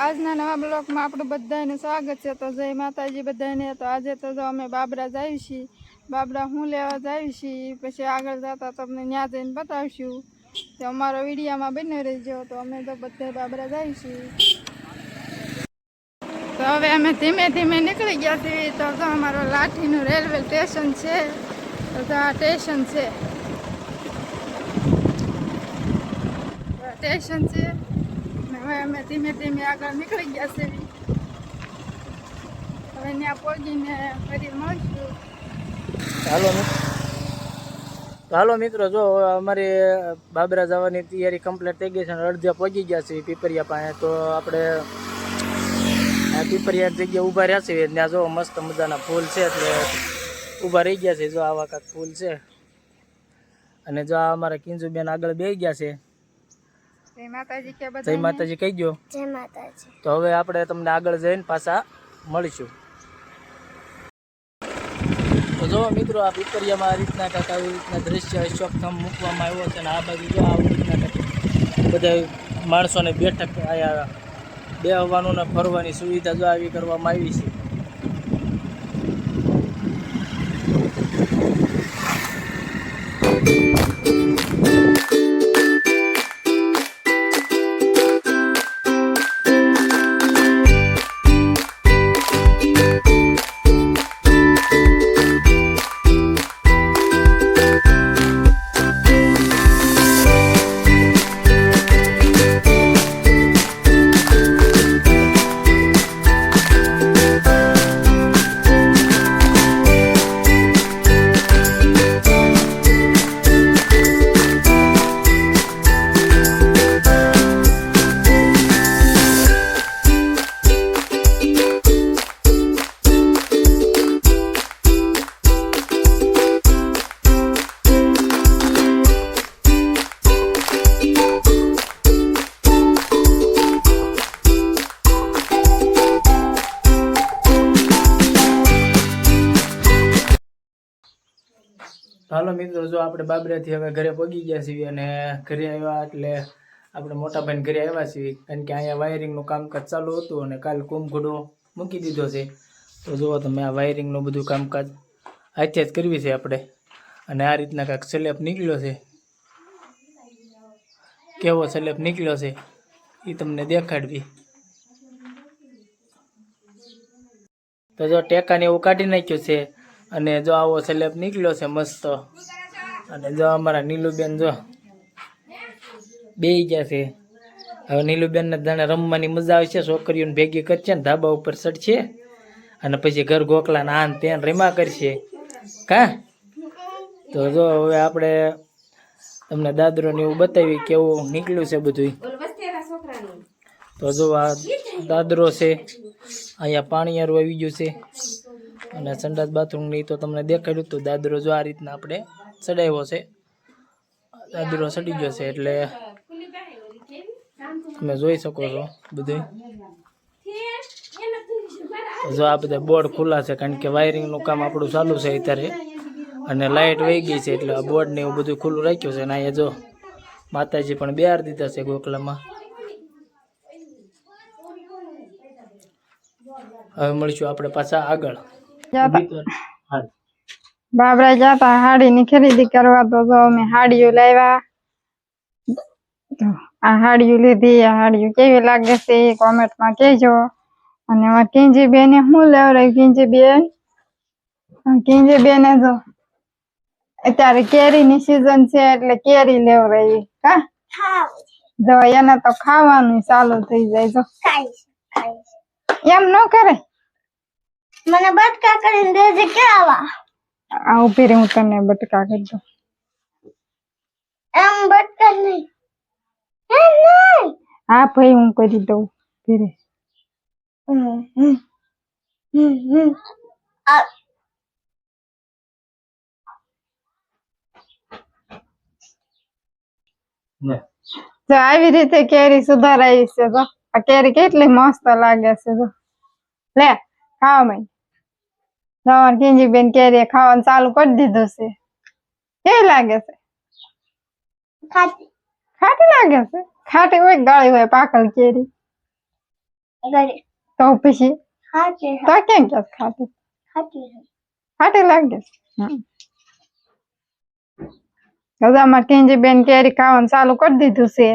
આજના નવા બ્લોકમાં આપણું બધાને સ્વાગત છે. તો જય માતાજી બધાને. તો આજે તો જો અમે બાબરા જઈએ છીએ. બાબરા હું લેવા જઈએ છીએ. પછી આગળ જતા તમને ત્યાં જઈને બતાવશું. તો અમારો વિડીયામાં બને રહેજો. તો અમે તો બધા બાબરા જઈએ છીએ. તો હવે અમે ધીમે ધીમે નીકળી ગયા છીએ. તો જો અમારો લાઠીનું રેલવે સ્ટેશન છે. તો આ સ્ટેશન છે. સ્ટેશન છે. હવે ધીમે ધીમે આગળ નીકળી ગયા છે. હવે ત્યાં પહોંચીને ફરી મળશું. હાલો હાલો મિત્રો, જો અમારી બાબરા જવાની તૈયારી કમ્પ્લીટ થઈ ગઈ છે અને અડધા પહોંચી ગયા છે પીપરિયા પાસે, તો આપણે પીપરિયા જગ્યાએ ઊભા રહ્યા છીએ. ત્યાં જો મસ્ત મજાના ફૂલ છે એટલે ઊભા રહી ગયા છે. જો આવા કાંક ફૂલ છે. અને જો આ અમારા કિંજુબેન આગળ બે ગયા છે. જય માતાજી કે જય માતાજી કહી ગયો જય માતાજી. તો હવે આપણે તમને આગળ જઈને પાછા મળીશું. તો જો મિત્રો આ પીપરિયામાં આ રીતના કાંક આવી રીતના દ્રશ્ય અશોકથમ મૂકવામાં આવ્યો છે અને આ બાજુ જો આવી રીતના બધા માણસોને બેઠક આયા બેહવાનું ને ફરવાની સુવિધા જો આવી કરવામાં આવી છે. હાલો મિત્રો, જો આપણે બાબરાથી હવે ઘરે પગી ગયા છીએ અને ઘરે આવ્યા એટલે આપણે મોટા ભાઈને ઘરે આવ્યા છીએ. કારણ કે અહીંયા વાયરિંગનું કામકાજ ચાલુ હતું અને કાલ કુંભઘોડો મૂકી દીધો છે. તો જુઓ તમે આ વાયરિંગનું બધું કામકાજ હાથે જ કરવી છે આપણે. અને આ રીતના કાંઈક સ્લેબ નીકળ્યો છે. કેવો સ્લેબ નીકળ્યો છે એ તમને દેખાડવી. તો જો ટેકાને એવું કાઢી નાખ્યું છે. અને જો આવો સ્લેબ નીકળ્યો છે મસ્ત. અને જો અમારા નીલુબેન જો બે ગયા છે. હવે નીલુબેનને જાણે રમવાની મજા આવે છે. છોકરીઓને ભેગી કરશે ને ધાબા ઉપર ચડશે. અને પછી ઘર ગોકલા ને આન તેન રેમા કરશે. કા? તો જો હવે આપણે તમને દાદરો ને એવું બતાવી કેવું નીકળ્યું છે બધું તો જો આ દાદરો છે અહીંયા પાણીયારું આવી ગયું છે. અને સંડાસ બાથરૂમની તો તમને દેખાડ્યું હતું દાદરો જો આ રીતના આપણે ચડાવ્યો છે. દાદરો ચડી ગયો છે એટલે તમે જોઈ શકો છો બધું જો આ બધા બોર્ડ ખુલ્લા છે કારણ કે વાયરિંગનું કામ આપણું ચાલુ છે અત્યારે. અને લાઇટ વહી ગઈ છે એટલે આ બોર્ડ ને એવું બધું ખુલ્લું રાખ્યું છે અને અહીંયા જો માતાજી પણ બેહાર દીધા છે ગોખલામાં હવે મળીશું આપણે પાછા આગળ. બાબરા જતા હાડીની ખરીદી કરવા તો જો અમે હાડીઓ લાવ્યા. આ હાડીઓ લીધી આ હાડીઓ કેવી લાગે છે એ કોમેન્ટમાં કહેજો. અને કિંજી બેને શું લેવડાવ્યું કિંજી બેન કિંજી બેને જો અત્યારે કેરીની સિઝન છે એટલે કેરી લેવડાવી કા જો એને તો ખાવાનું ચાલુ થઈ જાય જો. એમ ન કરે? મને બટકા કરીને દેજે કેવા આ ઊભી રહી હું તને બટકા કરી દઉં. એમ બટકા નહીં. એમ નહીં. હા ભાઈ હું કરી દઉં. ઊભી આવી રીતે કેરી સુધારાઈ છે તો આ કેરી કેટલી મસ્ત લાગે છે તો લે ખાવા માંડ. તમારે કિંજી બેન કેરી ખાવાનું ચાલુ કરી દીધું છે. કે લાગે છે? ખાટી. લાગે છે? ખાટી હોય ગાળી હોય પાકલ કેરી તો પછી? તો કેમ કે ખાટી? ખાટી લાગે છે. કેન્જી બેન કેરી ખાવાનું ચાલુ કરી દીધું છે.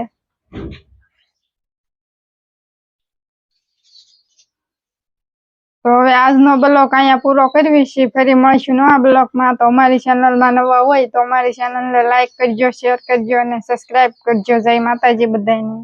તો હવે આજનો બ્લોક અહીંયા પૂરો કરવી છે ફરી મળીશું નવા બ્લોકમાં. તો અમારી ચેનલમાં નવા હોય તો અમારી ચેનલને લાઇક કરજો, શેર કરજો અને સબસ્ક્રાઇબ કરજો. જય માતાજી બધાને